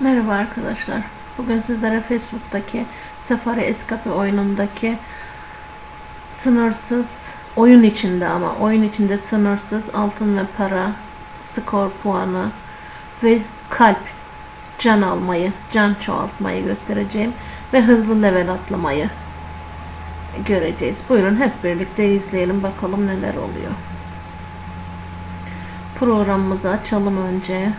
Merhaba arkadaşlar. Bugün sizlere Facebook'taki Safari Escape oyunundaki sınırsız oyun içinde ama oyun içinde sınırsız altın ve para, skor puanı ve kalp can almayı, can çoğaltmayı göstereceğim ve hızlı level atlamayı göreceğiz. Buyurun hep birlikte izleyelim bakalım neler oluyor. Programımızı açalım önce.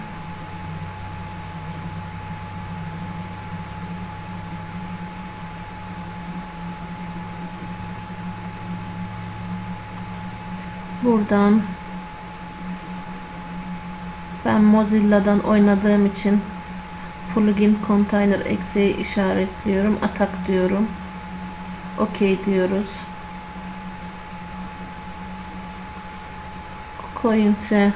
Buradan ben Mozilla'dan oynadığım için plugin container exe'yi işaretliyorum. Atak diyorum. OK diyoruz. Coins'e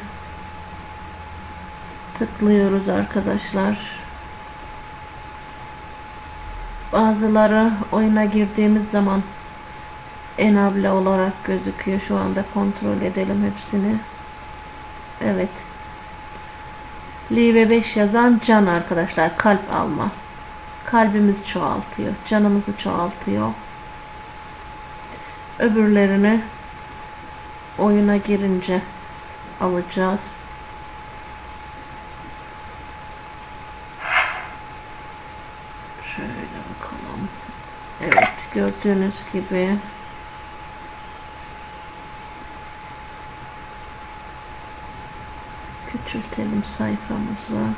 tıklıyoruz arkadaşlar. Bazıları oyuna girdiğimiz zaman enable olarak gözüküyor. Şu anda kontrol edelim hepsini. Evet. Live 5 yazan can arkadaşlar. Kalp alma. Kalbimiz çoğaltıyor. Canımızı çoğaltıyor. Öbürlerini oyuna girince alacağız. Şöyle bakalım. Evet gördüğünüz gibi küçültelim sayfamızı.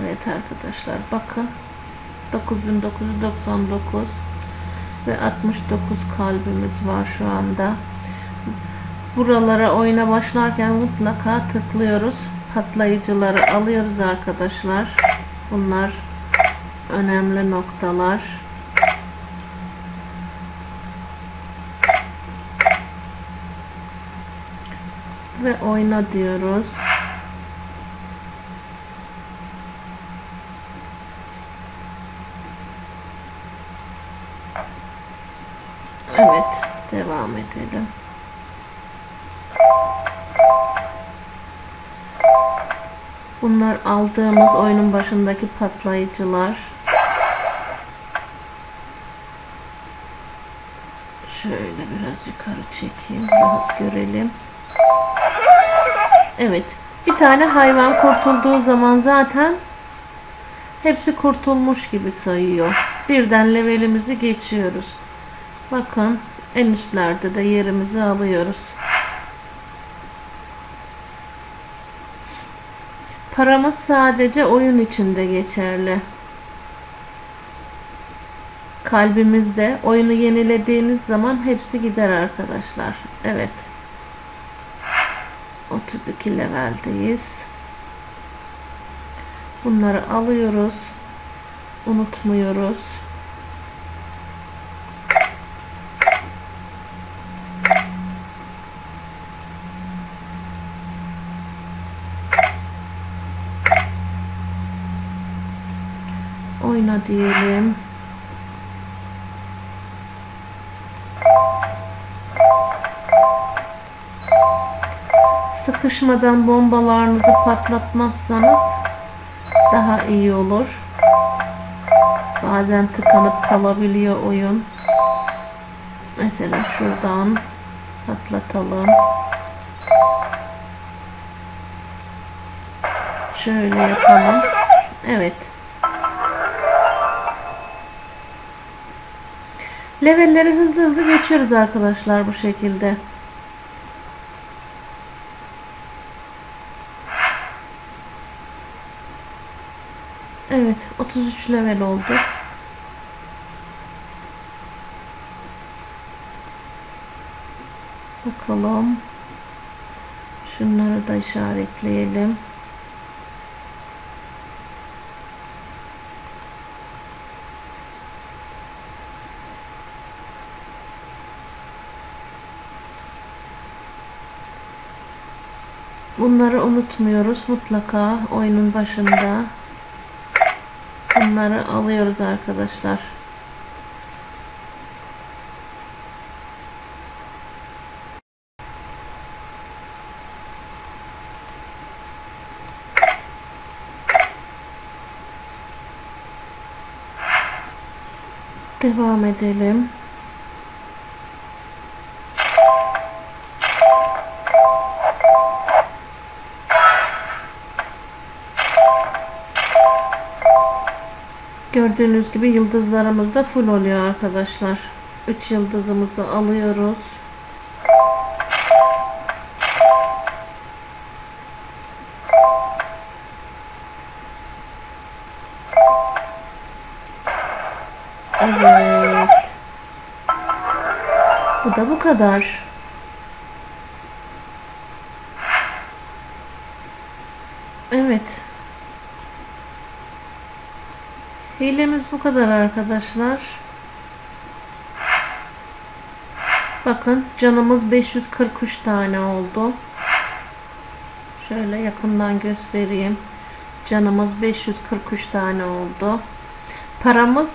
Evet arkadaşlar bakın 9999 ve 69 kalbimiz var şu anda. Buralara oyuna başlarken mutlaka tıklıyoruz. Patlayıcıları alıyoruz arkadaşlar. Bunlar önemli noktalar. Ve oyna diyoruz. Evet, devam edelim. Bunlar aldığımız oyunun başındaki patlayıcılar. Şöyle biraz yukarı çekeyim. Rahat görelim. Evet. Bir tane hayvan kurtulduğu zaman zaten hepsi kurtulmuş gibi sayıyor. Birden levelimizi geçiyoruz. Bakın en üstlerde de yerimizi alıyoruz. Paramız sadece oyun içinde geçerli. Kalbimizde oyunu yenilediğiniz zaman hepsi gider arkadaşlar. Evet. 32 leveldeyiz. Bunları alıyoruz. Unutmuyoruz. Oyna diyelim. Sıkışmadan bombalarınızı patlatmazsanız daha iyi olur. Bazen tıkanıp kalabiliyor oyun. Mesela şuradan patlatalım. Şöyle yapalım. Evet. Levelleri hızlı hızlı geçiyoruz arkadaşlar bu şekilde. Evet 33 level oldu. Bakalım. Şunları da işaretleyelim. Bunları unutmuyoruz. Mutlaka oyunun başında Bunları alıyoruz arkadaşlar. Devam edelim. Gördüğünüz gibi yıldızlarımız da full oluyor arkadaşlar. 3 yıldızımızı alıyoruz. Evet. Bu da bu kadar. Evet. Hilemiz bu kadar arkadaşlar. Bakın canımız 543 tane oldu. Şöyle yakından göstereyim. Canımız 543 tane oldu. Paramız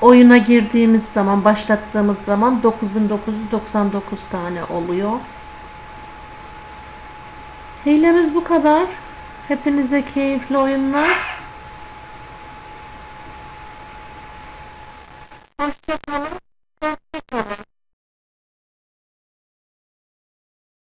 oyuna girdiğimiz zaman, başlattığımız zaman 9999 tane oluyor. Hilemiz bu kadar. Hepinize keyifli oyunlar. Pues que